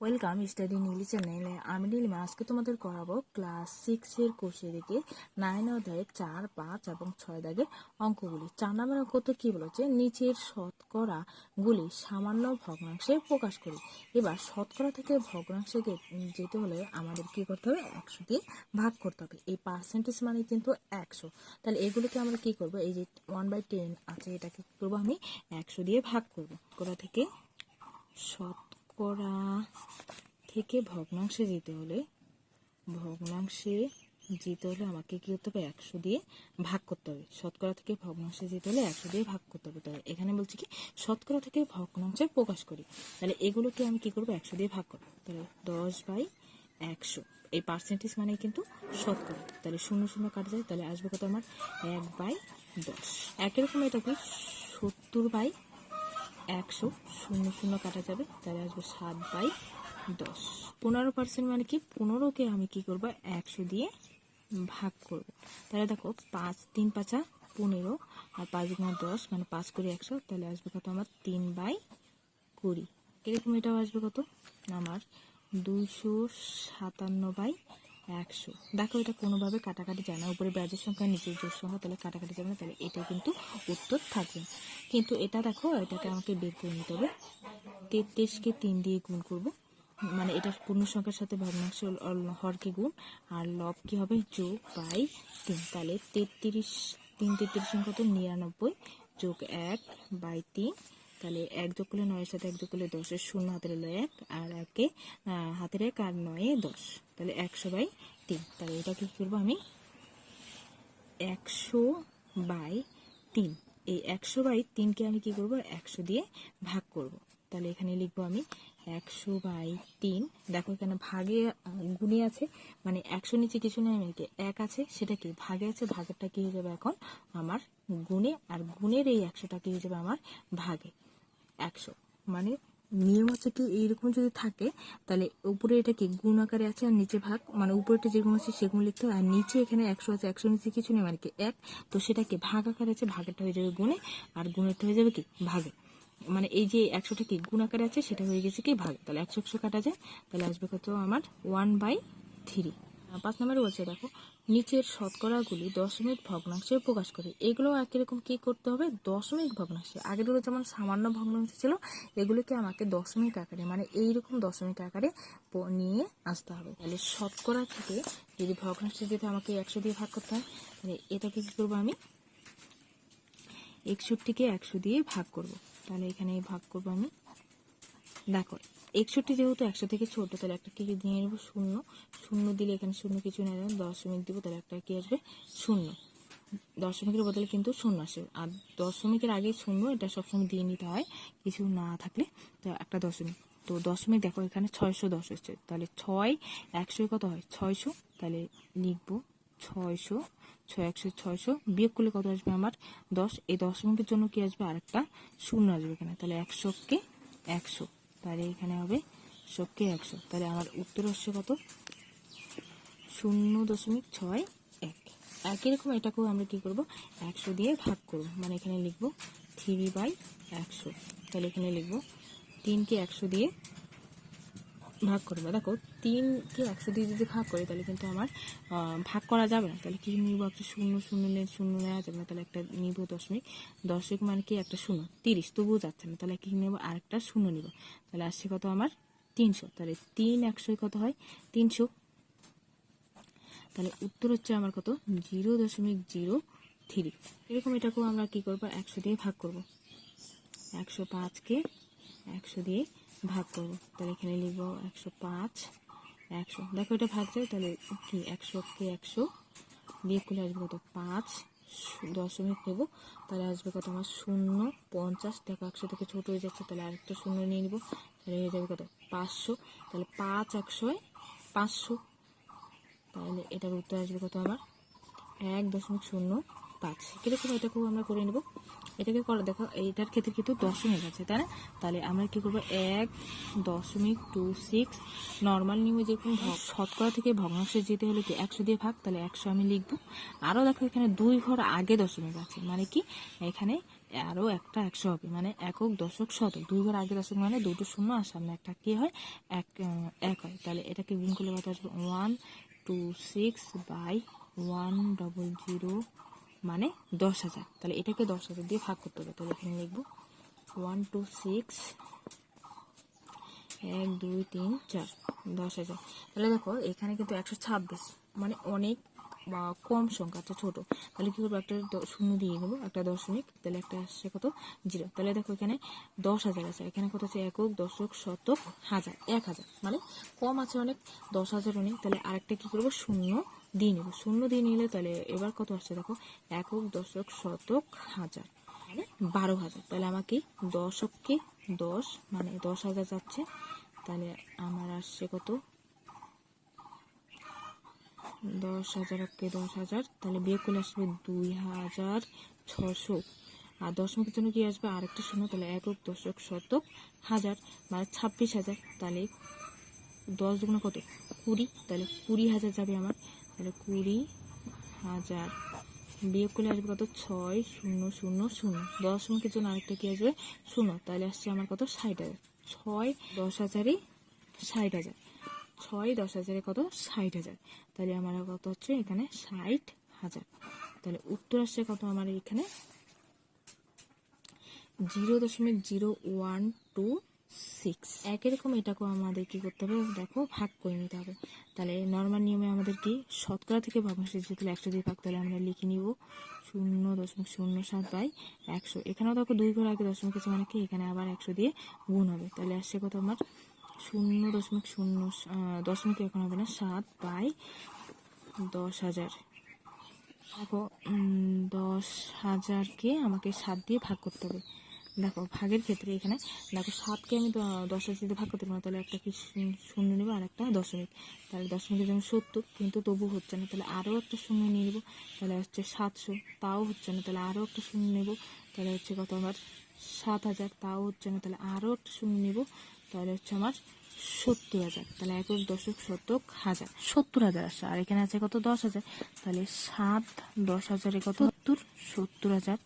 Welcome study Neeli চ্যানেলে আমি নীলিমা আজকে তোমাদের করাবো ক্লাস সিক্স এর কোর্সে দিকে নাইন অধ্যায়ের চার, পাঁচ এবং ছয় দাগের অঙ্কগুলি। চার নম্বর অঙ্কতে কি বলেছে? নিচের শতকরা গুলি সামান্য ভগ্নাংশে প্রকাশ করি। এবার শতকরা থেকে ভগ্নাংশে যেতে হলে আমাদের কি করতে হবে? একশো দিয়ে ভাগ করতে হবে। এই পার্সেন্টেজ মানে কিন্তু একশো। তাহলে এগুলোকে আমরা কি করব? এই যে ওয়ান বাই টেন আছে, এটাকে কি করব আমি একশো দিয়ে ভাগ করব। করা থেকে? শতকরা থেকে ভগ্নাংশে যেতে হলে, ভগ্নাংশে যেতে হলে আমাকে কি করতে হবে? একশো দিয়ে ভাগ করতে হবে। শতকরা থেকে ভগ্নাংশে যেতে হলে একশো দিয়ে ভাগ করতে হবে। তাহলে এখানে বলছি কি, শতকরা থেকে ভগ্নাংশে প্রকাশ করি। তাহলে এগুলোকে আমি কি করব? একশো দিয়ে ভাগ করব। তাহলে দশ বাই একশো। এই পার্সেন্টেজ মানে কিন্তু শতকরা। তাহলে শূন্য শূন্য কাটা যায়। তাহলে আসবে কত আমার? এক বাই দশ। একই রকম এটা কি? সত্তর বাই একশো, শূন্য শূন্য কাটা যাবে। তাহলে আসবে সাত বাই দশ। পনেরো পার্সেন্ট মানে কি? পনেরোকে আমি কি করব? একশো দিয়ে ভাগ করব। তাহলে দেখো, পাঁচ, তিন, পাঁচা পনেরো। আর পাঁচ গুণা দশ মানে পাঁচ করে একশো, তাহলে আসবে কত আমার? তিন বাই কুড়ি। এরকম এটাও আসবে কত? আমার দুইশো সাতান্ন বাই একশো। দেখো, এটা কোনোভাবে কাটাকাটি যায় না। উপরে ব্যাজের সংখ্যা, নিচের জোর সংখ্যা তাহলে কাটাকাটি যাবে না, তাহলে এটা কিন্তু উত্তর থাকবে। কিন্তু এটা দেখো, এটাকে আমাকে বের করে নিতে হবে। তেত্রিশকে তিন দিয়ে গুণ করব। মানে এটা পূর্ণ সংখ্যার সাথে ভগ্নাংশ হরকে গুণ। আর লব কি হবে? যোগ বাই তিন। তাহলে তেত্রিশ, তিন তেত্রিশ সংখ্যা তো নিরানব্বই। যোগ এক বাই তিন। তাহলে এক যোগ করলে নয়ের সাথে এক যোগ করলে দশের শূন্য হাতের হলো এক আর একে হাতের এক আর নয়ে দশ। তাহলে একশো বাই তিন। তাহলে এটা কি করব আমি? একশো বাই তিন। এই একশো বাই তিনকে আমি কি করব? একশো দিয়ে ভাগ করব। তাহলে এখানে লিখব আমি একশো বাই তিন। দেখো এখানে ভাগে গুণে আছে। মানে একশো নিচে কিছু নেই আমি এক আছে। সেটা কি? ভাগে আছে। ভাগেরটা কি হয়ে যাবে এখন? আমার গুণে। আর গুণের এই একশোটা কি হয়ে যাবে? আমার ভাগে। একশো। মানে নিয়ম হচ্ছে কি, এইরকম যদি থাকে, তাহলে উপরে এটা কি গুণ আকারে আছে আর নিচে ভাগ। মানে উপরেটা যেগুলো আছে সেগুলো লিখতে হবে আর নিচে এখানে একশো আছে, একশো নিচে কিছু নেই মানে কি এক। তো সেটাকে ভাগ আকারে আছে, ভাগেরটা হয়ে যাবে গুণে। আর গুণেরটা হয়ে যাবে কি, ভাগে। মানে এই যে একশোটা কি গুণ আকারে আছে, সেটা হয়ে গেছে কি, ভাগে। তাহলে একশো একশো কাটা যায়। তাহলে আসবে কত? আমার ওয়ান বাই থ্রি পাঁচ নম্বরে বলছে, দেখো। নিচের শতকরাগুলি দশমিক ভগ্নাংশে প্রকাশ করে। এগুলো একই রকম কি করতে হবে? দশমিক ভগ্নাংশে। আগেরগুলো যেমন সামান্য ভগ্নাংশ ছিল, এগুলোকে আমাকে দশমিক আকারে মানে এইরকম দশমিক আকারে নিয়ে আসতে হবে। তাহলে শতকরা থেকে যদি ভগ্নাংশে যেতে আমাকে একশো দিয়ে ভাগ করতে হয়, তাহলে এটাকে কি করব আমি? একষট্টিকে একশো দিয়ে ভাগ করব। তাহলে এখানে ভাগ করব আমি। দেখো একষট্টি যেহেতু একশো থেকে ছোট, তাহলে একটা কি দিয়ে নেব? শূন্য। শূন্য দিলে এখানে শূন্য কিছু নেই দশমিক দিব, তাহলে একটা কি আসবে? শূন্য। দশমিকের বদলে কিন্তু শূন্য আসে। আর দশমিকের আগে শূন্য, এটা সবসময় দিয়ে নিতে হয়। কিছু না থাকলে তো একটা দশমিক। তো দশমিক দেখো, এখানে ছয়শো দশ হচ্ছে। তাহলে ছয় একশো কত হয়? ছয়শো। তাহলে লিখব ছয়শো, ছয় একশো, ছয়শো। বিয়োগ করলে কত আসবে আমার? দশ। এই দশমিকের জন্য কি আসবে? আরেকটা শূন্য আসবে এখানে। তাহলে একশোকে একশো। তাহলে এখানে হবে শোককে একশো। তাহলে আমার উত্তর হচ্ছে কত? শূন্য দশমিক ছয় এক। একই রকম এটাকেও আমরা কি করব? একশো দিয়ে ভাগ করব। মানে এখানে লিখব থ্রি বাই একশো। তাহলে এখানে লিখব তিনকে একশো দিয়ে ভাগ করব। দেখো তিনকে একশো দিয়ে যদি ভাগ করি, তাহলে কিন্তু আমার ভাগ করা যাবে না। তাহলে কি নিব একটা শূন্য শূন্য নিয়ে শূন্য নেওয়া যাবে না। তাহলে একটা নিব দশমিক। দশমিক মানে কি একটা শূন্য? তিরিশ। তবুও যাচ্ছে না। তাহলে কি নেব? আরেকটা শূন্য নিব। তাহলে আসছে কত আমার? তিনশো। তাহলে তিন একশোয় কত হয়? তিনশো। তাহলে উত্তর হচ্ছে আমার কত? জিরো দশমিক জিরো থ্রি। এরকম এটাকেও আমরা কি করব? একশো দিয়ে ভাগ করব। একশো পাঁচকে একশো দিয়ে ভাগ করব। তাহলে এখানে লিখব একশো পাঁচ একশো। দেখো এটা ভাগ যায় তাহলে কি একশোকে একশো? বিয়োগ করলে আসবে কত? পাঁচ। দশমিক নেব। তাহলে আসবে কত আমার শূন্য পঞ্চাশ। দেখো একশো থেকে ছোট হয়ে যাচ্ছে, তাহলে আরেকটা শূন্য নিয়ে নিব। তাহলে হয়ে যাবে কত? পাঁচশো। তাহলে পাঁচ একশোয় পাঁচশো। তাহলে এটার উত্তর আসবে কত আমার? এক দশমিক শূন্য পাঁচ কীরকম এটাকেও আমরা করে নেব? এটাকে করা দেখো, এইটার ক্ষেত্রে কিন্তু দশমিক আছে, তাই না? তাহলে আমরা কি করব? এক, দশমিক টু সিক্স নর্মাল নিয়মে যেরকম শতকরা থেকে ভগ্নাংশে যেতে হলে কি একশো দিয়ে ভাগ? তাহলে একশো আমি লিখব। আরও দেখো, এখানে দুই ঘর আগে দশমিক আছে মানে কি? এখানে আরও একটা একশো হবে মানে একক দশক শতক। দুই ঘর আগে দশক মানে দুটো শূন্য আর সামনে একটা কী হয়? এক এক হয়। তাহলে এটাকে গুণ করলে কত আসবে? One two six by one double zero মানে দশ হাজার। তাহলে এটাকে দশ হাজার দিয়ে ভাগ করতে হবে। তাহলে এখানে লিখব ওয়ান টু সিক্স এক, দুই, তিন, চার, দশ হাজার। তাহলে দেখো, এখানে কিন্তু একশো ছাব্বিশ মানে অনেক কম সংখ্যা, একটা ছোটো। তাহলে কী করব, একটা শূন্য দিয়ে দেবো, একটা দশমিক, তাহলে একটা আসছে কত? জিরো। তাহলে দেখো এখানে দশ হাজার আছে। এখানে কত আছে? একক, দশক, শতক, হাজার, এক হাজার। মানে কম আছে অনেক, দশ হাজারও নেই। তাহলে আরেকটা কী করব? শূন্য দিয়ে নেব শূন্য দিয়ে নিলে তাহলে এবার কত আসছে দেখো? একক দশক শতক হাজার মানে বারো হাজার। তাহলে আমাকে দশককে দশ মানে দশ হাজার যাচ্ছে। তাহলে আমার আসছে কত? দশ হাজারকে দশ হাজার, তাহলে বিয়োগ করলে আসবে দুই হাজার ছশো। আর দশমিকের জন্য কি আসবে? আরেকটা শূন্য, তাহলে একক দশক শতক হাজার মানে ছাব্বিশ হাজার। তাহলে দশ দুগুণ কত? কুড়ি, তাহলে কুড়ি হাজার যাবে আমার তাহলে কুড়ি হাজার। বিয়োগ করলে আসবে কত? ছয়, শূন্য শূন্য শূন্য। দশমিকের জন্য আরেকটা কি আসবে? শূন্য। তাহলে আসছে আমার কত? ষাট হাজার। ছয়, দশ হাজারে ষাট হাজার। ছয়, দশ হাজারে কত? ষাট হাজার। তাহলে আমার কত হচ্ছে? এখানে ষাট হাজার। তাহলে উত্তর আসছে কত আমার এখানে? জিরো দশমিক জিরো ওয়ান টু সিক্স একই রকম এটাকেও আমাদের কি করতে হবে। দেখো, ভাগ করে নিতে হবে। তাহলে নর্মাল নিয়মে আমাদের কি শতকরা থেকে ভগ্নাংশে যেহেতু একশো দিয়ে ভাগ, তাহলে আমরা লিখে নিব শূন্য দশমিক শূন্য সাত বাই একশো। এখানেও দেখো দুই ঘর আগে দশমিক আছে মানে কি? এখানে আবার একশো দিয়ে গুণ হবে। তাহলে আসছে কত আমার? শূন্য দশমিক শূন্য দশমিক এখন হবে না, সাত বাই দশ হাজার। দেখো দশ হাজারকে আমাকে সাত দিয়ে ভাগ করতে হবে। দেখো, ভাগের ক্ষেত্রে এখানে দেখো সাতকে আমি দ- দশ হাজার দিয়ে ভাগ করতে পারব তাহলে একটা কি শূন্য- নেব আর একটা দশমিক তাহলে দশমিকের জন্য সত্তর, কিন্তু তবু হচ্ছে না, তাহলে আরও একটা শূন্য নিয়ে নেব, তাহলে হচ্ছে সাতশো, তাও হচ্ছে না, তাহলে আরও একটা শূন্য নেব, তাহলে হচ্ছে কত আমার? সাত হাজার, তাও হচ্ছে না, তাহলে আরও একটা শূন্য নেব, তাহলে হচ্ছে আমার সত্তর হাজার, তাহলে একক দশক শতক হাজার। সত্তর হাজার আসছে আর এখানে আছে কত? দশ হাজার, তাহলে সাত দশ হাজারে কত? সত্তর সত্তর হাজার।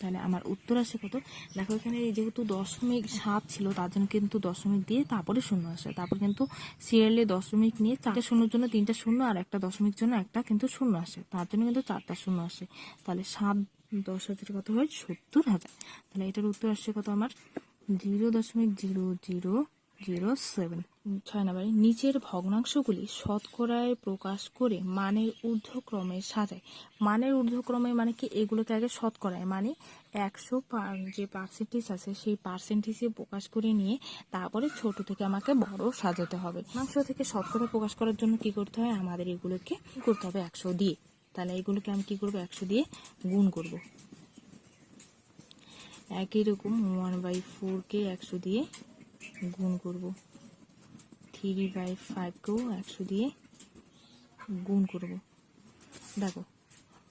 তাহলে আমার উত্তর আসে কত? দেখো এখানে যেহেতু দশমিক সাত ছিল, তার জন্য কিন্তু দশমিক দিয়ে তারপরে শূন্য আসে। তারপর কিন্তু সিরিয়ালে দশমিক নিয়ে চারটা শূন্যর জন্য তিনটা শূন্য আর একটা দশমিক জন্য একটা কিন্তু শূন্য আসে। তার জন্য কিন্তু চারটা শূন্য আসে। তাহলে সাত দশ হাজার কত হয়? সত্তর হাজার। তাহলে এটার উত্তর আসছে কত আমার? জিরো দশমিক জিরো জিরো জিরো সেভেন ছয় নম্বরে, নিচের ভগ্নাংশগুলি শতকরায় প্রকাশ করে মানের ঊর্ধ্বক্রমে সাজায়। মানের ঊর্ধ্বক্রমে মানে কি? এগুলোকে আগে শতকরায় মানে একশো যে পার্সেন্টেজ আছে, সেই পার্সেন্টেজে প্রকাশ করে নিয়ে তারপরে ছোট থেকে আমাকে বড় সাজাতে হবে। ভগ্নাংশ থেকে শতকরা প্রকাশ করার জন্য কি করতে হয়? আমাদের এগুলোকে করতে হবে? একশো দিয়ে। তাহলে এগুলোকে আমি কি করব? একশো দিয়ে গুণ করব। একই রকম ওয়ান বাই ফোরকে একশো দিয়ে গুণ করব। থ্রি বাই ফাইভকেও একশো দিয়ে গুণ করব। দেখো,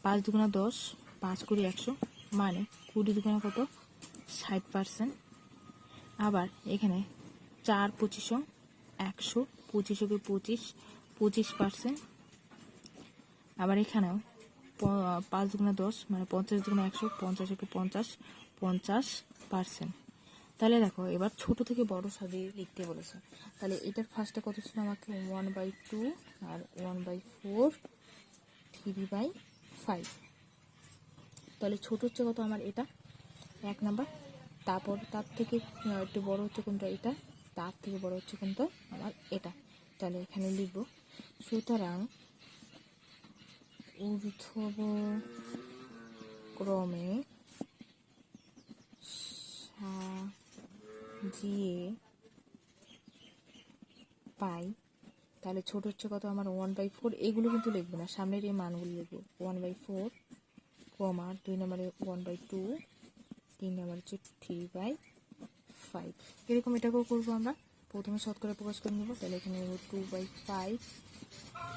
পাঁচ দুগুণা দশ, পাঁচ কুড়ি একশো মানে কুড়ি দুগুণা কত? ষাট পার্সেন্ট আবার এখানে চার পঁচিশশো একশো পঁচিশশোকে পঁচিশ পঁচিশ পার্সেন্ট আবার এখানেও পাঁচ দুগুণা দশ মানে পঞ্চাশ দুগুণা একশো, পঞ্চাশকে পঞ্চাশ পঞ্চাশ পার্সেন্ট তাহলে দেখো, এবার ছোট থেকে বড় সাজিয়ে লিখতে বলেছে। তাহলে এটার ফার্স্টে কত ছিল আমাকে? One by two R one by four three by five তাহলে ছোট হচ্ছে কত আমার এটা? এক নাম্বার তারপর তার থেকে একটু বড় হচ্ছে কোনটা? এটা। তার থেকে বড় হচ্ছে কোনটা? আমার এটা। তাহলে এখানে লিখব, সুতরাং ঊর্ধ্ব ক্রমে সাজিয়ে পাই, তাহলে ছোট হচ্ছে কত আমার ওয়ান বাই ফোর এগুলো কিন্তু লিখব না, সামনের এই মানগুলো লিখব। ওয়ান বাই ফোর কমা দুই নম্বরে ওয়ান বাই টু তিন নম্বর হচ্ছে থ্রি বাই ফাইভ এরকম এটাকেও করব আমরা, প্রথমে শতকরা প্রকাশ করে নেব, তাহলে এখানে two by five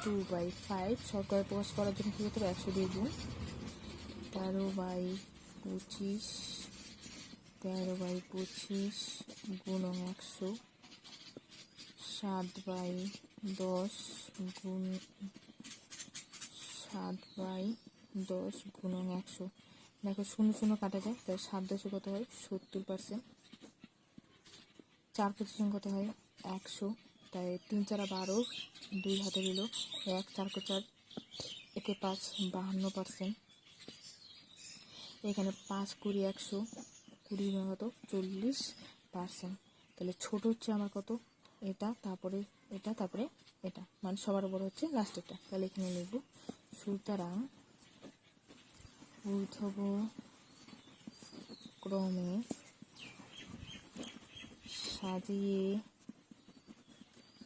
two by five শতকরা প্রকাশ করার জন্য কী করতে হবে? একশো দিয়ে গুণ। তেরো বাই পঁচিশ তেরো বাই পঁচিশ গুণন একশো, সাত বাই দশ গুণ সাত বাই দশ গুণন একশো। দেখো শূন্য শূন্য কাটা যায় তাহলে সাত দশে কত হয়? সত্তর পার্সেন্ট চার পঁচিশ কত হয়? একশো। তাই তিন চারা বারো, দুই হাতে দিল এক, চার চার, একে পাঁচ, বাহান্ন পার্সেন্ট এখানে পাঁচ কুড়ি একশো কুড়ি কত চল্লিশ পার্সেন্ট তাহলে ছোট হচ্ছে আমার কত? এটা, তারপরে এটা তারপরে এটা। মানে সবার উপর হচ্ছে লাস্টেরটা তাহলে এখানে লিখব, সুতরাং ঊর্ধ্ব ক্রমে সাজিয়ে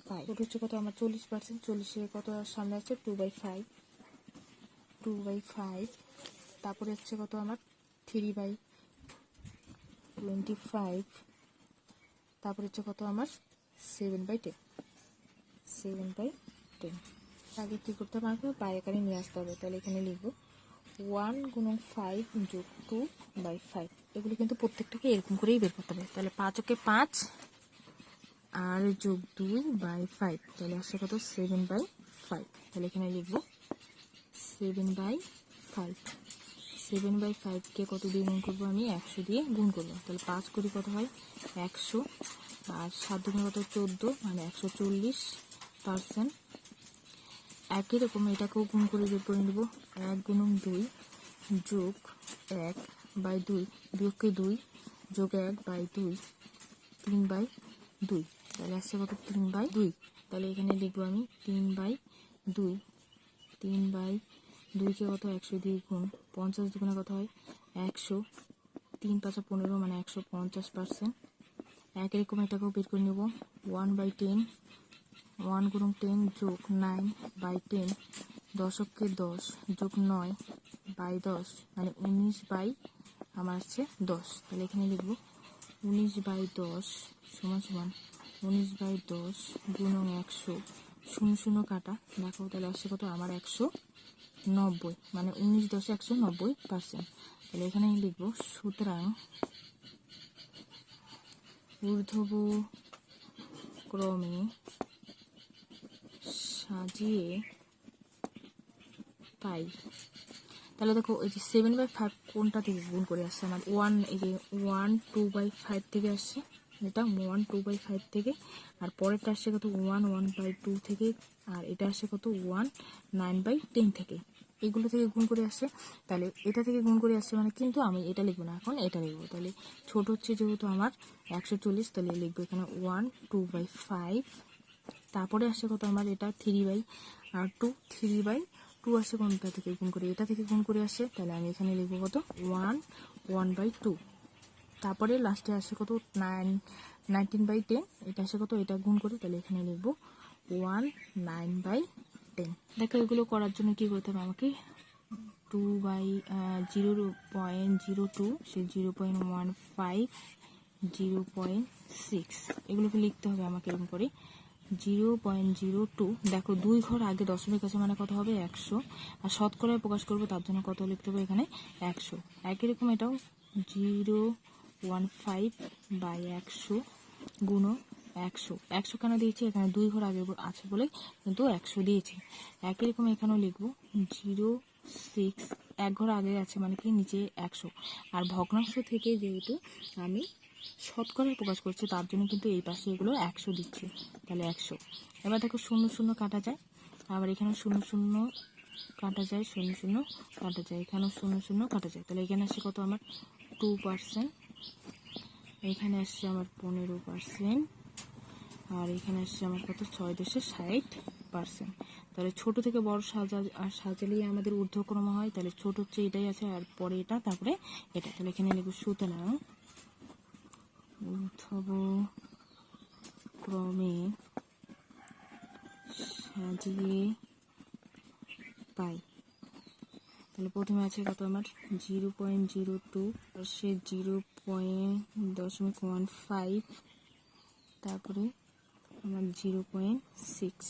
পাই। ওটা হচ্ছে কত? আমার চল্লিশ পার্সেন্ট চল্লিশে কত? সামনে আছে two by five two by five তারপরে হচ্ছে কত? আমার থ্রি বাই টোয়েন্টি ফাইভ তারপরে হচ্ছে কত আমার? Seven by ten seven by ten আগে কী করতে হবে আমাকে? বাইরেকারে নিয়ে আসতে হবে। তাহলে এখানে লিখব ওয়ান গুণন ফাইভ যোগ টু বাই ফাইভ এগুলো কিন্তু প্রত্যেকটাকে এরকম করেই বের করতে হবে। তাহলে পাঁচ ওকে পাঁচ আর যোগ দুই বাই ফাইভ তাহলে আসছে কত? সেভেন বাই ফাইভ তাহলে এখানে লিখব seven by five seven by ফাইভকে কত দিয়ে গুণ করব আমি? একশো দিয়ে গুণ করব। তাহলে পাঁচ কুড়ি কত হয়? একশো। আর সাত দুগুণ কত? চোদ্দ। মানে একশো চল্লিশ পার্সেন্ট একই রকম এটাকেও গুণ করে বের করে নেব। এক গুণন দুই যোগ এক বাই দুই বিয়োগকে দুই যোগ এক বাই দুই তিন বাই দুই। তাহলে আসছে কত? তিন বাই দুই। তাহলে এখানে লিখব আমি তিন বাই দুই। তিন বাই দুইকে কত? একশো দিয়ে গুণ পঞ্চাশ দুগুণে কত হয়? একশো। তিন পাঁচা পনেরো মানে একশো পঞ্চাশ পার্সেন্ট একই রকম এটাকেও বের করে নেব। ওয়ান বাই টেন ওয়ান গুণ টেন যোগ নাইন বাই টেন দশককে দশ যোগ নয় বাই দশ। মানে উনিশ বাই আমার আছে দশ। তাহলে এখানে লিখব উনিশ বাই দশ সমান সমান উনিশ বাই দশ গুণন একশো। শূন্য শূন্য কাটা। দেখো তাহলে আসছে কত? আমার একশো। নব্বই মানে উনিশ দশে একশো নব্বই পার্সেন্ট তাহলে এখানে লিখব সুতরাং ঊর্ধ্ব ক্রমে সাজিয়ে পাই। তাহলে দেখো এই যে সেভেন বাই ফাইভ কোনটা থেকে গুণ করে আসছে? আমার ওয়ান এই যে ওয়ান টু বাই ফাইভ থেকে আসছে। এটা ওয়ান টু বাই ফাইভ থেকে। আর পরেরটা আসছে কত? ওয়ান ওয়ান বাই টু থেকে। আর এটা আসছে কত? ওয়ান নাইন বাই টেন থেকে। এগুলো থেকে গুণ করে আসছে, তাহলে এটা থেকে গুণ করে আসছে মানে কিন্তু আমি এটা লিখব না, এখন এটা লিখব। তাহলে ছোট হচ্ছে যেহেতু আমার একশো চল্লিশ, তাহলে লিখব এখানে ওয়ান টু বাই ফাইভ তারপরে আসছে কত আমার, এটা থ্রি বাই আর টু থ্রি বাই টু আসছে কোনটা থেকে গুণ করে, এটা থেকে গুণ করে আসছে, তাহলে আমি এখানে লিখব কত ওয়ান ওয়ান বাই টু তারপরে লাস্টে আসছে কত নাইন নাইনটিন বাই টেন এটা আসে কত, এটা গুণ করে, তাহলে এখানে লিখব ওয়ান নাইন বাই টেন দেখো, এগুলো করার জন্য কি করতে হবে আমাকে? Two by zero point zero two, say zero point one five, zero point six. এগুলোকে লিখতে হবে আমাকে এরকম করে। জিরো পয়েন্ট জিরো টু, দেখো, দুই ঘর আগে দশমিক আছে মানে কত হবে? একশো। আর শতকরায় প্রকাশ করব তার জন্য কত লিখতে হবে এখানে? একশো। একই রকম এটাও। জিরো ওয়ান ফাইভ বাই একশো গুণ একশো। একশো কেন দিয়েছি? এখানে দুই ঘর আগে আছে বলে কিন্তু একশো দিয়েছি। একই রকম এখানেও লিখব, জিরো, সিক্স, এক ঘর আগে আছে মানে কি? নিচে একশো। আর ভগ্নাংশ থেকে যেহেতু আমি শতকরায় প্রকাশ করছি, তার জন্য কিন্তু এই পাশে এগুলো একশো দিচ্ছে। তাহলে একশো। এবার দেখো শূন্য শূন্য কাটা যায়। আবার এখানে শূন্য শূন্য কাটা যায়, শূন্য শূন্য কাটা যায়। এখানেও শূন্য শূন্য কাটা যায়। তাহলে এখানে আসছে কত আমার? Two percent. এখানে আসছে আমার পনেরো পার্সেন্ট। আর এখানে আসছে আমার কত? ছয় দশে ষাট পার্সেন্ট তাহলে ছোট থেকে বড় সাজা, আর সাজালেই আমাদের ঊর্ধ্বক্রম হয়। তাহলে ছোট হচ্ছে এটাই আছে, আর পরে এটা, তারপরে এটা। তাহলে এখানে লিখব সুতরাং ঊর্ধ্ব ক্রমে সাজিয়ে পাই। তাহলে প্রথমে আছে কত আমার? Zero point zero two. সে জিরো পয়েন্ট দশমিক ওয়ান ফাইভ। তারপরে আমার জিরো পয়েন্ট সিক্স